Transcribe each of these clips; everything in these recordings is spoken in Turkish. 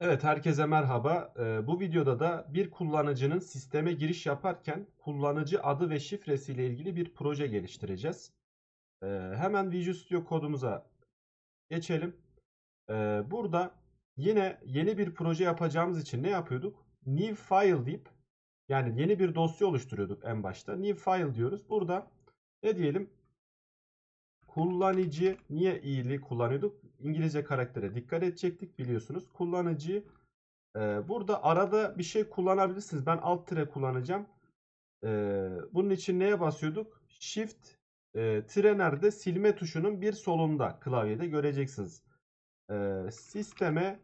Evet, herkese merhaba. Ee, bu videoda da bir kullanıcının sisteme giriş yaparken kullanıcı adı ve şifresiyle ilgili bir proje geliştireceğiz. Ee, hemen Visual Studio kodumuza geçelim. Ee, burada yine yeni bir proje yapacağımız için ne yapıyorduk? New file deyip yani yeni bir dosya oluşturuyorduk en başta. New file diyoruz. Burada ne diyelim? Kullanıcı niye iyiliği kullanıyorduk? İngilizce karaktere dikkat edecektik biliyorsunuz. Kullanıcı e, burada arada bir şey kullanabilirsiniz. Ben alt tire kullanacağım. E, bunun için neye basıyorduk? Shift e, tire nerede? Silme tuşunun bir solunda klavyede göreceksiniz. E, sisteme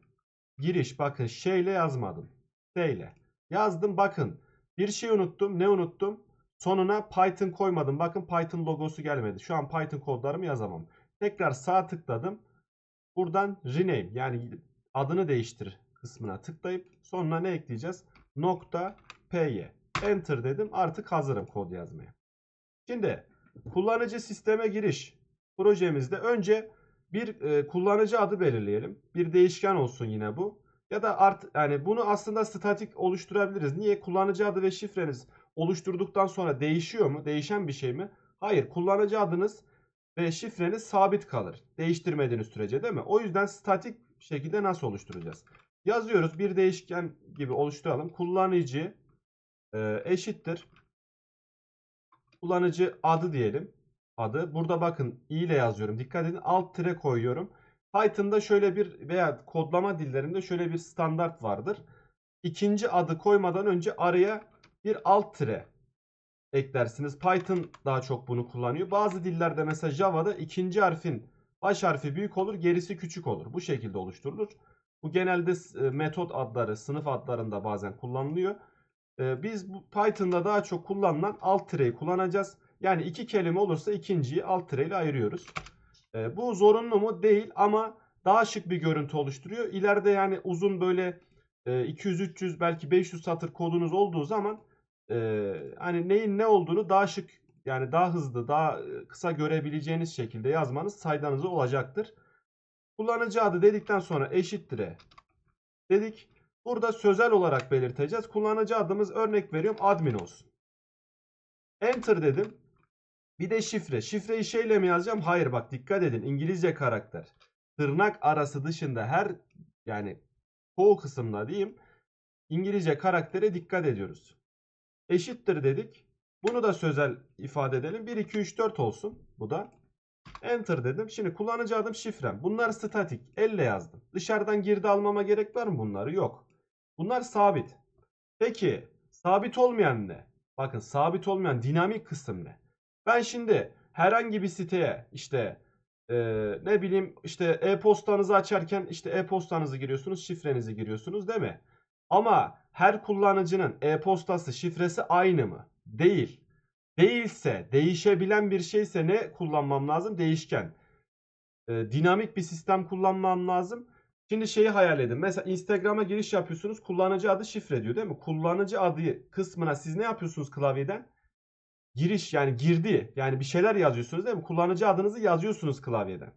giriş. Bakın şeyle yazmadım. Şeyle. Yazdım bakın. Bir şey unuttum. Ne unuttum? Sonuna Python koymadım. Bakın Python logosu gelmedi. Şu an Python kodlarımı yazamam. Tekrar sağ tıkladım. Buradan rename yani adını değiştir kısmına tıklayıp sonuna ne ekleyeceğiz? Nokta py. Enter dedim. Artık hazırım kod yazmaya. Şimdi kullanıcı sisteme giriş projemizde önce bir e, kullanıcı adı belirleyelim. Bir değişken olsun yine bu. Ya da art yani bunu aslında statik oluşturabiliriz. Niye? Kullanıcı adı ve şifreniz oluşturduktan sonra değişiyor mu? Değişen bir şey mi? Hayır. Kullanıcı adınız ve şifreniz sabit kalır. Değiştirmediğiniz sürece değil mi? O yüzden statik şekilde nasıl oluşturacağız? Yazıyoruz. Bir değişken gibi oluşturalım. Kullanıcı e, eşittir. Kullanıcı adı diyelim. Adı. Burada bakın i ile yazıyorum. Dikkat edin. Alt tire koyuyorum. Python'da şöyle bir veya kodlama dillerinde şöyle bir standart vardır. İkinci adı koymadan önce araya bir alt tire eklersiniz. Python daha çok bunu kullanıyor. Bazı dillerde mesela Java'da ikinci harfin baş harfi büyük olur, gerisi küçük olur. Bu şekilde oluşturulur. Bu genelde e, metot adları, sınıf adlarında bazen kullanılıyor. E, biz Python'da daha çok kullanılan alt tireyi kullanacağız. Yani iki kelime olursa ikinciyi alt tire ile ayırıyoruz. E, bu zorunlu mu? Değil ama daha şık bir görüntü oluşturuyor. İleride yani uzun böyle 200-300 belki 500 satır kodunuz olduğu zaman e, hani neyin ne olduğunu daha şık yani daha hızlı daha kısa görebileceğiniz şekilde yazmanız saydanıza olacaktır. Kullanıcı adı dedikten sonra eşittir'e dedik. Burada sözel olarak belirteceğiz. Kullanıcı adımız örnek veriyorum admin olsun. Enter dedim. Bir de şifre. Şifreyi şeyle mi yazacağım? Hayır bak dikkat edin. İngilizce karakter. Tırnak arası dışında her yani çoğu kısımda diyeyim. İngilizce karaktere dikkat ediyoruz eşittir dedik. Bunu da sözel ifade edelim. 1, 2, 3, 4 olsun. Bu da. Enter dedim. Şimdi kullanıcı adım şifrem. Bunlar statik. Elle yazdım. Dışarıdan girdi almama gerek var mı bunları? Yok. Bunlar sabit. Peki sabit olmayan ne? Bakın sabit olmayan dinamik kısım ne? Ben şimdi herhangi bir siteye işte e, ne bileyim işte e-postanızı açarken işte e-postanızı giriyorsunuz, şifrenizi giriyorsunuz değil mi? Ama her kullanıcının e-postası şifresi aynı mı? Değil. Değilse, değişebilen bir şeyse ne kullanmam lazım? Değişken. Ee, dinamik bir sistem kullanmam lazım. Şimdi şeyi hayal edin. Mesela Instagram'a giriş yapıyorsunuz. Kullanıcı adı şifre diyor değil mi? Kullanıcı adı kısmına siz ne yapıyorsunuz klavyeden? Giriş yani girdi. Yani bir şeyler yazıyorsunuz değil mi? Kullanıcı adınızı yazıyorsunuz klavyeden.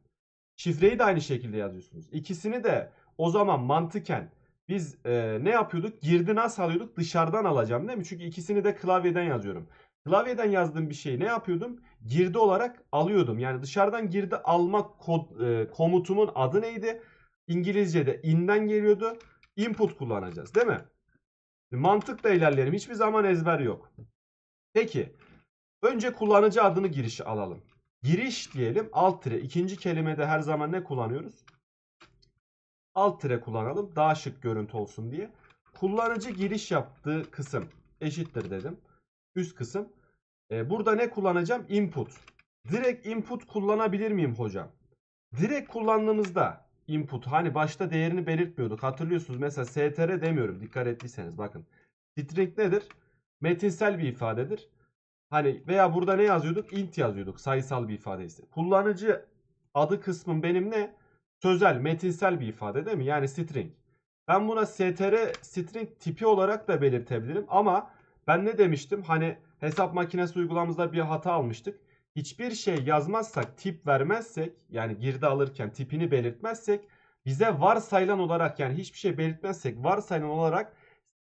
Şifreyi de aynı şekilde yazıyorsunuz. İkisini de o zaman mantıken biz e, ne yapıyorduk? Girdi nasıl alıyorduk? Dışarıdan alacağım değil mi? Çünkü ikisini de klavyeden yazıyorum. Klavyeden yazdığım bir şeyi ne yapıyordum? Girdi olarak alıyordum. Yani dışarıdan girdi almak kod, e, komutumun adı neydi? İngilizce'de in'den geliyordu. Input kullanacağız değil mi? Mantıkla ilerleyelim. Hiçbir zaman ezber yok. Peki. Önce kullanıcı adını girişi alalım. Giriş diyelim alt tire. İkinci kelimede her zaman ne kullanıyoruz? Alt tire kullanalım. Daha şık görüntü olsun diye. Kullanıcı giriş yaptığı kısım eşittir dedim. Üst kısım. Ee, burada ne kullanacağım? Input. Direkt input kullanabilir miyim hocam? Direkt kullandığımızda input hani başta değerini belirtmiyorduk. Hatırlıyorsunuz mesela str demiyorum dikkat ettiyseniz bakın. String nedir? Metinsel bir ifadedir. Hani veya burada ne yazıyorduk? int yazıyorduk. Sayısal bir ifadeyse. Kullanıcı adı kısmım benim ne? Sözel, metinsel bir ifade değil mi? Yani string. Ben buna str string tipi olarak da belirtebilirim ama ben ne demiştim? Hani hesap makinesi uygulamamızda bir hata almıştık. Hiçbir şey yazmazsak, tip vermezsek yani girdi alırken tipini belirtmezsek bize varsayılan olarak yani hiçbir şey belirtmezsek varsayılan olarak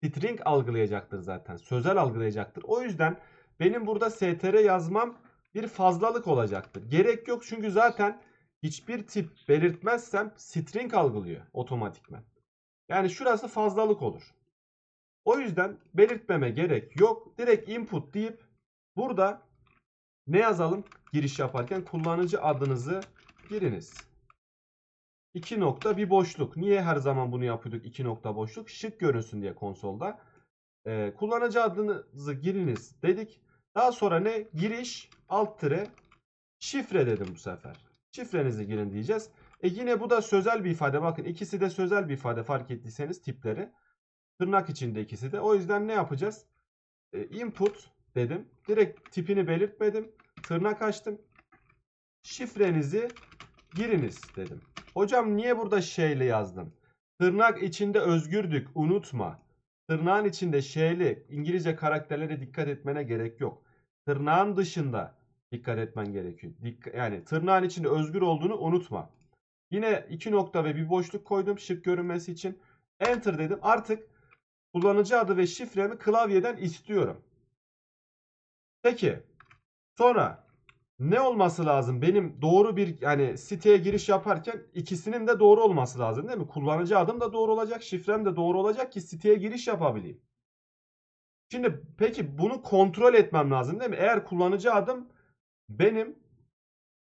string algılayacaktır zaten. Sözel algılayacaktır. O yüzden benim burada str yazmam bir fazlalık olacaktır. Gerek yok çünkü zaten hiçbir tip belirtmezsem string algılıyor otomatikman. Yani şurası fazlalık olur. O yüzden belirtmeme gerek yok. Direkt input deyip burada ne yazalım giriş yaparken kullanıcı adınızı giriniz. 2 nokta bir boşluk. Niye her zaman bunu yapıyorduk 2 nokta boşluk? Şık görünsün diye konsolda. Ee, kullanıcı adınızı giriniz dedik. Daha sonra ne? Giriş alt tire şifre dedim bu sefer. Şifrenizi girin diyeceğiz. E yine bu da sözel bir ifade. Bakın ikisi de sözel bir ifade fark ettiyseniz tipleri. Tırnak içinde ikisi de. O yüzden ne yapacağız? E, input dedim. Direkt tipini belirtmedim. Tırnak açtım. Şifrenizi giriniz dedim. Hocam niye burada şeyle yazdın? Tırnak içinde özgürdük unutma. Tırnağın içinde şeyli İngilizce karakterlere dikkat etmene gerek yok. Tırnağın dışında dikkat etmen gerekiyor. Dik yani tırnağın içinde özgür olduğunu unutma. Yine iki nokta ve bir boşluk koydum şık görünmesi için. Enter dedim. Artık kullanıcı adı ve şifremi klavyeden istiyorum. Peki. Sonra ne olması lazım? Benim doğru bir yani siteye giriş yaparken ikisinin de doğru olması lazım değil mi? Kullanıcı adım da doğru olacak, şifrem de doğru olacak ki siteye giriş yapabileyim. Şimdi peki bunu kontrol etmem lazım değil mi? Eğer kullanıcı adım benim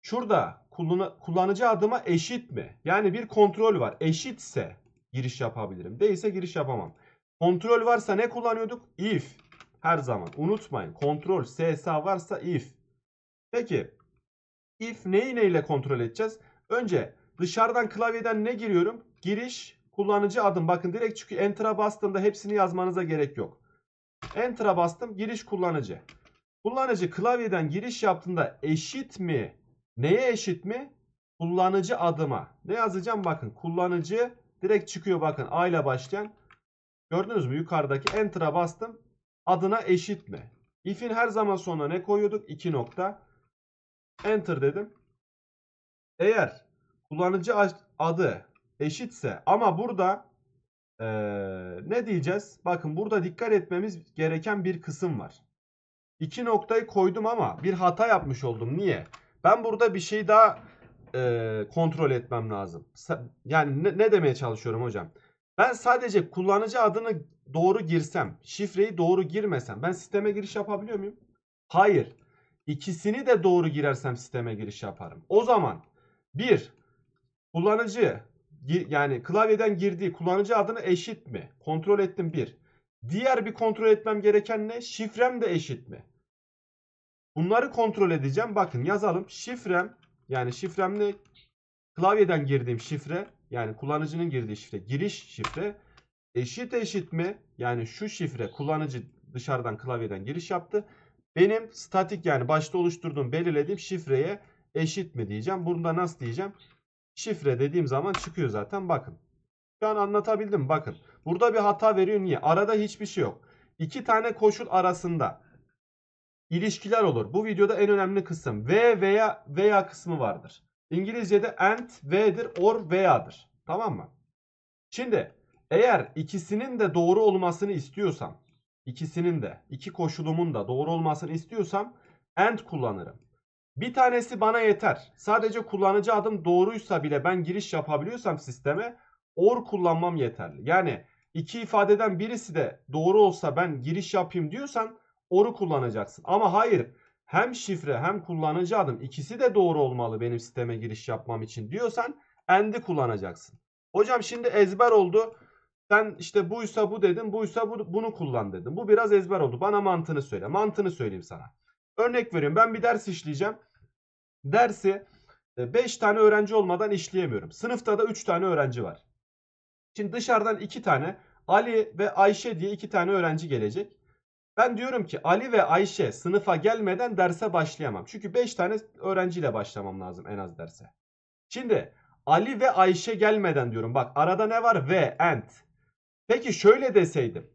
şurada kullan kullanıcı adıma eşit mi? Yani bir kontrol var. Eşitse giriş yapabilirim. Değilse giriş yapamam. Kontrol varsa ne kullanıyorduk? If. Her zaman. Unutmayın. Kontrol SSA varsa if. Peki. If neyi neyle kontrol edeceğiz? Önce dışarıdan klavyeden ne giriyorum? Giriş kullanıcı adım. Bakın direkt çıkıyor. Enter'a bastığımda hepsini yazmanıza gerek yok. Enter'a bastım. Giriş kullanıcı. Kullanıcı klavyeden giriş yaptığında eşit mi? Neye eşit mi? Kullanıcı adıma. Ne yazacağım? Bakın kullanıcı direkt çıkıyor bakın A ile başlayan. Gördünüz mü? Yukarıdaki Enter'a bastım. Adına eşit mi? If'in her zaman sonuna ne koyuyorduk? 2 nokta. Enter dedim. Eğer kullanıcı adı eşitse ama burada ee, ne diyeceğiz? Bakın burada dikkat etmemiz gereken bir kısım var. İki noktayı koydum ama bir hata yapmış oldum. Niye? Ben burada bir şey daha e, kontrol etmem lazım. Yani ne, ne demeye çalışıyorum hocam? Ben sadece kullanıcı adını doğru girsem, şifreyi doğru girmesem ben sisteme giriş yapabiliyor muyum? Hayır. İkisini de doğru girersem sisteme giriş yaparım. O zaman bir kullanıcı yani klavyeden girdiği kullanıcı adını eşit mi? Kontrol ettim bir. Diğer bir kontrol etmem gereken ne? Şifrem de eşit mi? Bunları kontrol edeceğim. Bakın yazalım. Şifrem yani şifrem ne? Klavyeden girdiğim şifre yani kullanıcının girdiği şifre giriş şifre eşit eşit mi? Yani şu şifre kullanıcı dışarıdan klavyeden giriş yaptı. Benim statik yani başta oluşturduğum belirlediğim şifreye eşit mi diyeceğim. Burada nasıl diyeceğim? Şifre dediğim zaman çıkıyor zaten bakın. Şu an anlatabildim bakın. Burada bir hata veriyor niye? Arada hiçbir şey yok. İki tane koşul arasında ilişkiler olur. Bu videoda en önemli kısım ve veya veya kısmı vardır. İngilizce'de and ve'dir or veya'dır. Tamam mı? Şimdi eğer ikisinin de doğru olmasını istiyorsam ikisinin de iki koşulumun da doğru olmasını istiyorsam and kullanırım. Bir tanesi bana yeter. Sadece kullanıcı adım doğruysa bile ben giriş yapabiliyorsam sisteme or kullanmam yeterli. Yani iki ifadeden birisi de doğru olsa ben giriş yapayım diyorsan or'u kullanacaksın. Ama hayır hem şifre hem kullanıcı adım ikisi de doğru olmalı benim sisteme giriş yapmam için diyorsan and'i kullanacaksın. Hocam şimdi ezber oldu. Sen işte buysa bu dedin, buysa bu, bunu kullan dedim. Bu biraz ezber oldu. Bana mantığını söyle. Mantığını söyleyeyim sana. Örnek veriyorum. Ben bir ders işleyeceğim. Dersi 5 e, tane öğrenci olmadan işleyemiyorum. Sınıfta da 3 tane öğrenci var. Şimdi dışarıdan 2 tane Ali ve Ayşe diye 2 tane öğrenci gelecek. Ben diyorum ki Ali ve Ayşe sınıfa gelmeden derse başlayamam. Çünkü 5 tane öğrenciyle başlamam lazım en az derse. Şimdi Ali ve Ayşe gelmeden diyorum. Bak arada ne var? Ve, and. Peki şöyle deseydim.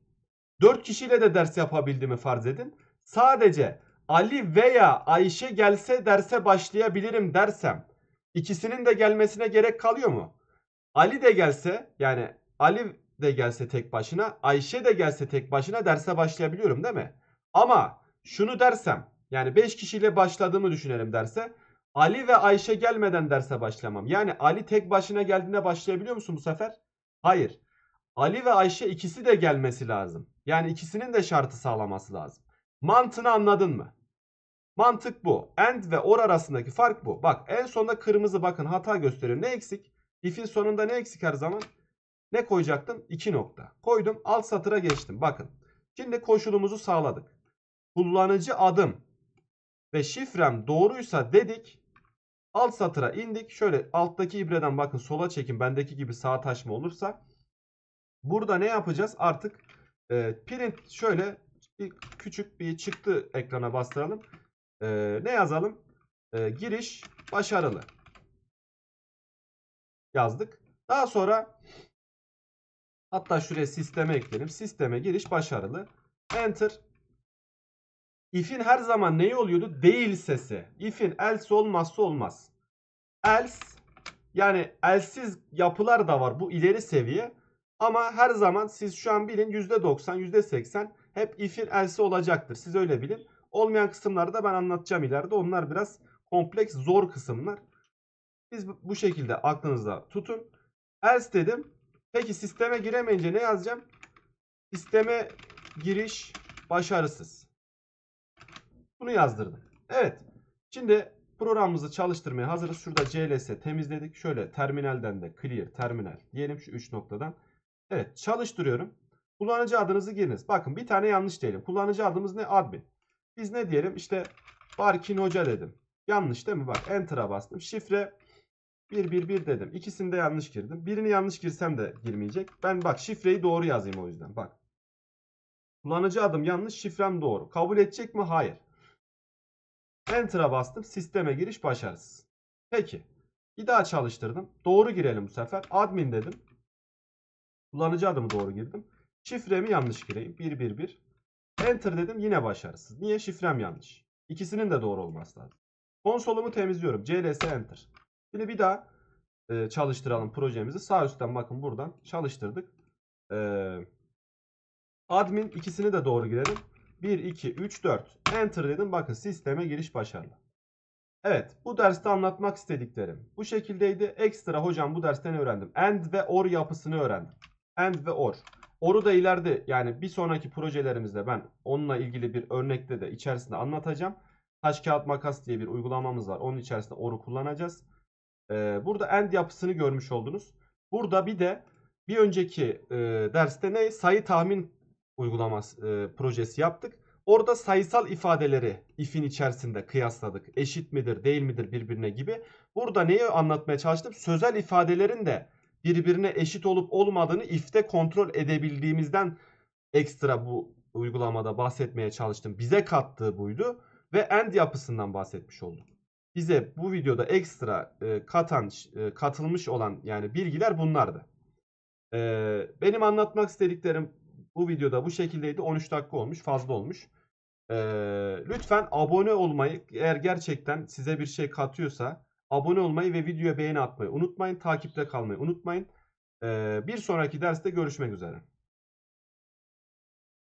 4 kişiyle de ders yapabildiğimi farz edin. Sadece Ali veya Ayşe gelse derse başlayabilirim dersem ikisinin de gelmesine gerek kalıyor mu? Ali de gelse yani Ali de gelse tek başına, Ayşe de gelse tek başına derse başlayabiliyorum değil mi? Ama şunu dersem yani 5 kişiyle başladığımı düşünelim derse Ali ve Ayşe gelmeden derse başlamam. Yani Ali tek başına geldiğinde başlayabiliyor musun bu sefer? Hayır. Ali ve Ayşe ikisi de gelmesi lazım. Yani ikisinin de şartı sağlaması lazım. Mantığını anladın mı? Mantık bu. And ve or arasındaki fark bu. Bak en sonunda kırmızı bakın hata gösteriyor. Ne eksik? If'in sonunda ne eksik her zaman? Ne koyacaktım? 2 nokta. Koydum. Alt satıra geçtim. Bakın. Şimdi koşulumuzu sağladık. Kullanıcı adım ve şifrem doğruysa dedik. Alt satıra indik. Şöyle alttaki ibreden bakın sola çekin. Bendeki gibi sağa taşma olursa. Burada ne yapacağız? Artık e, print şöyle bir küçük bir çıktı ekrana bastıralım. E, ne yazalım? E, giriş başarılı. Yazdık. Daha sonra hatta şuraya sisteme ekleyelim. Sisteme giriş başarılı. Enter. If'in her zaman neyi oluyordu? Değil sesi. If'in else olmazsa olmaz. Else yani elsiz yapılar da var. Bu ileri seviye. Ama her zaman siz şu an bilin %90, %80 hep if'in else olacaktır. Siz öyle bilin. Olmayan kısımları da ben anlatacağım ileride. Onlar biraz kompleks, zor kısımlar. Siz bu şekilde aklınızda tutun. Else dedim. Peki sisteme giremeyince ne yazacağım? Sisteme giriş başarısız. Bunu yazdırdım. Evet. Şimdi programımızı çalıştırmaya hazırız. Şurada CLS temizledik. Şöyle terminalden de clear terminal diyelim şu 3 noktadan. Evet çalıştırıyorum. Kullanıcı adınızı giriniz. Bakın bir tane yanlış diyelim. Kullanıcı adımız ne? Admin. Biz ne diyelim? İşte Barkin Hoca dedim. Yanlış değil mi? Bak Enter'a bastım. Şifre 111 dedim. İkisini de yanlış girdim. Birini yanlış girsem de girmeyecek. Ben bak şifreyi doğru yazayım o yüzden. Bak. Kullanıcı adım yanlış. Şifrem doğru. Kabul edecek mi? Hayır. Enter'a bastım. Sisteme giriş başarısız. Peki. Bir daha çalıştırdım. Doğru girelim bu sefer. Admin dedim. Kullanıcı adımı doğru girdim. Şifremi yanlış gireyim. 111. Enter dedim yine başarısız. Niye? Şifrem yanlış. İkisinin de doğru olması lazım. Konsolumu temizliyorum. CLS Enter. Şimdi bir daha e, çalıştıralım projemizi. Sağ üstten bakın buradan çalıştırdık. E, admin ikisini de doğru girelim. 1, 2, 3, 4. Enter dedim. Bakın sisteme giriş başarılı. Evet bu derste anlatmak istediklerim bu şekildeydi. Ekstra hocam bu dersten öğrendim. And ve or yapısını öğrendim. And ve or. Or'u da ileride yani bir sonraki projelerimizde ben onunla ilgili bir örnekte de içerisinde anlatacağım. Taş kağıt makas diye bir uygulamamız var. Onun içerisinde or'u kullanacağız. Ee, burada end yapısını görmüş oldunuz. Burada bir de bir önceki e, derste ne sayı tahmin uygulaması e, projesi yaptık. Orada sayısal ifadeleri if'in içerisinde kıyasladık. Eşit midir, değil midir birbirine gibi. Burada neyi anlatmaya çalıştım? Sözel ifadelerin de birbirine eşit olup olmadığını if'te kontrol edebildiğimizden ekstra bu uygulamada bahsetmeye çalıştım. Bize kattığı buydu ve end yapısından bahsetmiş olduk. Bize bu videoda ekstra e, katan, e, katılmış olan yani bilgiler bunlardı. E, benim anlatmak istediklerim bu videoda bu şekildeydi. 13 dakika olmuş, fazla olmuş. E, lütfen abone olmayı eğer gerçekten size bir şey katıyorsa abone olmayı ve videoya beğeni atmayı unutmayın. Takipte kalmayı unutmayın. Ee, bir sonraki derste görüşmek üzere.